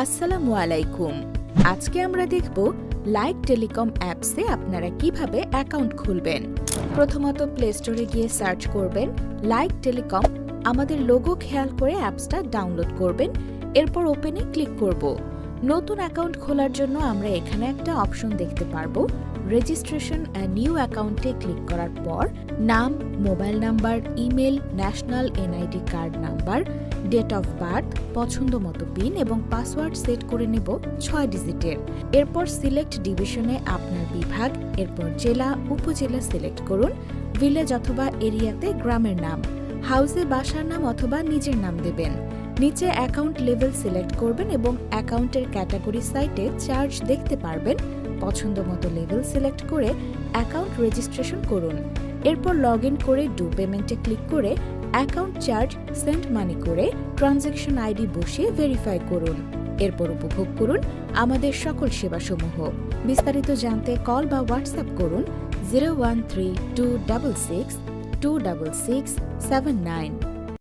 আসসালামু আলাইকুম। আজকে আমরা দেখব লাইক টেলিকম অ্যাপসে আপনারা কীভাবে অ্যাকাউন্ট খুলবেন। প্রথমত প্লে স্টোরে গিয়ে সার্চ করবেন লাইক টেলিকম। আমাদের লোগো খেয়াল করে অ্যাপসটা ডাউনলোড করবেন। এরপর ওপেনে ক্লিক করব। নতুন অ্যাকাউন্ট খোলার জন্য আমরা এখানে একটা অপশন দেখতে পারব। রেজিস্ট্রেশন নিউ অ্যাকাউন্টে ক্লিক করার পর নাম, mobile number, email, national NID card number, date of birth, পছন্দ মতো পিন এবং পাসওয়ার্ড সেট করে নেব ছয় ডিজিটের। এরপর সিলেক্ট ডিভিশনে আপনার বিভাগ, এরপর জেলা, উপজেলা সিলেক্ট করুন, ভিলেজ অথবা এরিয়াতে গ্রামের নাম, হাউসে বাসার নাম অথবা নিজের নাম দেবেন। নিচে অ্যাকাউন্ট লেভেল সিলেক্ট করবেন এবং অ্যাকাউন্টের ক্যাটাগরি সাইটে চার্জ দেখতে পারবেন। পছন্দ মতো লেভেল সিলেক্ট করে অ্যাকাউন্ট রেজিস্ট্রেশন করুন। এরপর লগ ইন করে ডু পেমেন্টে ক্লিক করে অ্যাকাউন্ট চার্জ, সেন্ড মানি করে ট্রানজ্যাকশন আইডি বসিয়ে ভেরিফাই করুন। এরপর উপভোগ করুন আমাদের সকল সেবাসমূহ। বিস্তারিত জানতে কল বা হোয়াটসঅ্যাপ করুন zero one three two double six two double six seven nine.